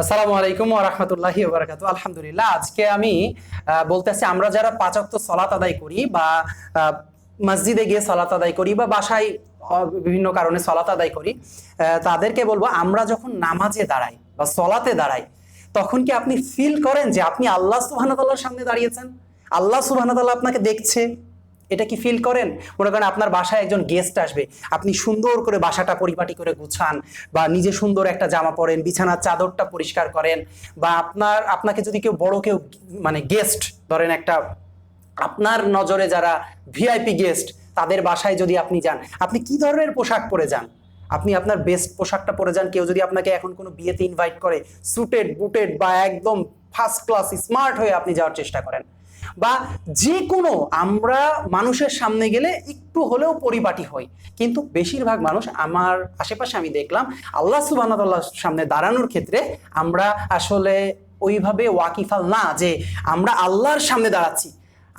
আসসালামু আলাইকুম রাহমাতুল্লাহি ওয়া বারাকাতুহু। আলহামদুলিল্লাহ, আজকে আমি বলতেছি আমরা যারা পাঁচ ওয়াক্ত সালাত আদায় করি বা মসজিদে গিয়ে সালাত আদায় করি বা বাসায় বিভিন্ন কারণে সালাত আদায় করি তাদেরকে বলব আমরা যখন নামাজে দাঁড়াই বা সলাতে দাঁড়াই, তখন কি আপনি ফিল করেন যে আপনি আল্লাহ সুবহানাহু সামনে দাঁড়িয়েছেন? আল্লাহ সুবহানাহু আপনাকে দেখছে? এটা কি ফিল করেন? মনে করেন আপনার বাসায় একজন গেস্ট আসবে, আপনি সুন্দর করে বাসাটা পরিপাটি করে গুছান বা নিজে সুন্দর একটা জামা পরেন, বিছানার চাদরটা পরিষ্কার করেন বা আপনার, আপনাকে যদি কেউ বড় কেউ মানে গেস্ট ধরেন একটা, আপনার নজরে যারা ভিআইপি গেস্ট তাদের বাসায় যদি আপনি যান, আপনি কি ধরনের পোশাক পরে যান? আপনি আপনার বেস্ট পোশাকটা পরে যান, কেউ যদি আপনাকে এখন কোনো বিয়েতে ইনভাইট করে সুটেড বুটেড বা একদম ফার্স্ট ক্লাস স্মার্ট হয়ে আপনি যাওয়ার চেষ্টা করেন। বা যে কোনো আমরা মানুষের সামনে গেলে একটু হলেও পরিপাটি হই। কিন্তু বেশিরভাগ মানুষ আমার আশেপাশে আমি দেখলাম, আল্লাহ সুবাহ সামনে দাঁড়ানোর ক্ষেত্রে আমরা আসলে ওইভাবে ওয়াকিফাল না যে আমরা আল্লাহর সামনে দাঁড়াচ্ছি।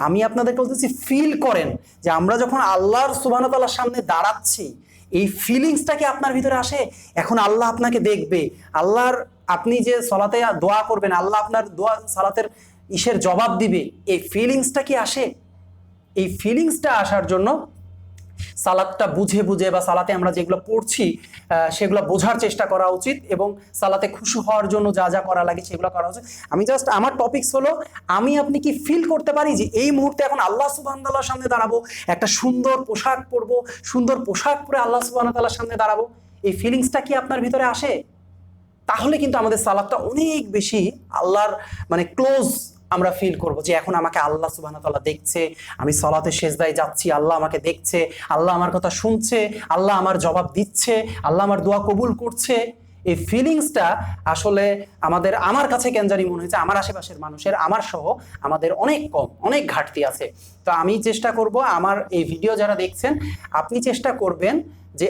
আমি আপনাদেরকে বলতেছি ফিল করেন যে আমরা যখন আল্লাহর সুবাহতাল্লাহর সামনে দাঁড়াচ্ছি, এই ফিলিংসটা কি আপনার ভিতরে আসে? এখন আল্লাহ আপনাকে দেখবে। আল্লাহর আপনি যে সলাতে দোয়া করবেন, আল্লাহ আপনার দোয়া, সালাতের ইসের জবাব দিবে, এই ফিলিংসটা কি আসে? এই ফিলিংসটা আসার জন্য সালাদটা বুঝে বুঝে বা সালাতে আমরা যেগুলো পড়ছি সেগুলো বোঝার চেষ্টা করা উচিত এবং সালাতে খুশি হওয়ার জন্য যা যা করা লাগে সেগুলো করা উচিত। আমি জাস্ট আমার টপিকস হলো, আমি আপনি কি ফিল করতে পারি যে এই মুহূর্তে এখন আল্লাহ সুবাহতাল্লাহর সামনে দাঁড়াবো, একটা সুন্দর পোশাক পরবো, সুন্দর পোশাক পরে আল্লাহ সুবাহতাল্লাহর সামনে দাঁড়াবো, এই ফিলিংসটা কি আপনার ভিতরে আসে? তাহলে কিন্তু আমাদের সালাদটা অনেক বেশি আল্লাহর মানে ক্লোজ আমরা ফিল করব যে এখন আমাকে আল্লাহ সুবাহতাল্লাহ দেখছে, আমি সলাতে শেষদায় যাচ্ছি, আল্লাহ আমাকে দেখছে, আল্লাহ আমার কথা শুনছে, আল্লাহ আমার জবাব দিচ্ছে, আল্লাহ আমার দোয়া কবুল করছে। এই ফিলিংসটা আসলে আমাদের, আমার কাছে কেন জানি মনে হয়েছে, আমার আশেপাশের মানুষের, আমার সহ আমাদের অনেক কম, অনেক ঘাটতি আছে। তো আমি চেষ্টা করব আমার এই ভিডিও যারা দেখছেন, আপনি চেষ্টা করবেন যে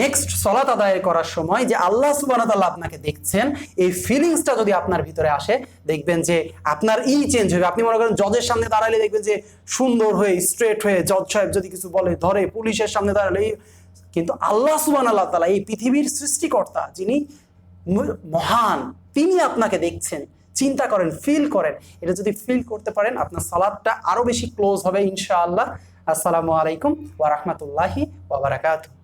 নেক্সট সলাত আদায় করার সময় যে আল্লাহ সুবাহ আপনাকে দেখছেন, এই ফিলিংসটা যদি আপনার ভিতরে আসে, দেখবেন যে আপনার ই চেঞ্জ হবে। আপনি মনে করেন জজের সামনে দাঁড়ালে দেখবেন যে সুন্দর হয়ে স্ট্রেট হয়ে জজ সাহেব যদি কিছু বলে, ধরে, পুলিশের সামনে দাঁড়ালে কিন্তু আল্লাহ সুবাহ আল্লাহ তালা এই পৃথিবীর সৃষ্টিকর্তা যিনি মহান, তিনি আপনাকে দেখছেন, চিন্তা করেন ফিল করেন। এটা যদি ফিল করতে পারেন, আপনার সালাদটা আরও বেশি ক্লোজ হবে ইনশাআল্লাহ। আসসালামু আলাইকুম ওয়া বারাকাতুহু।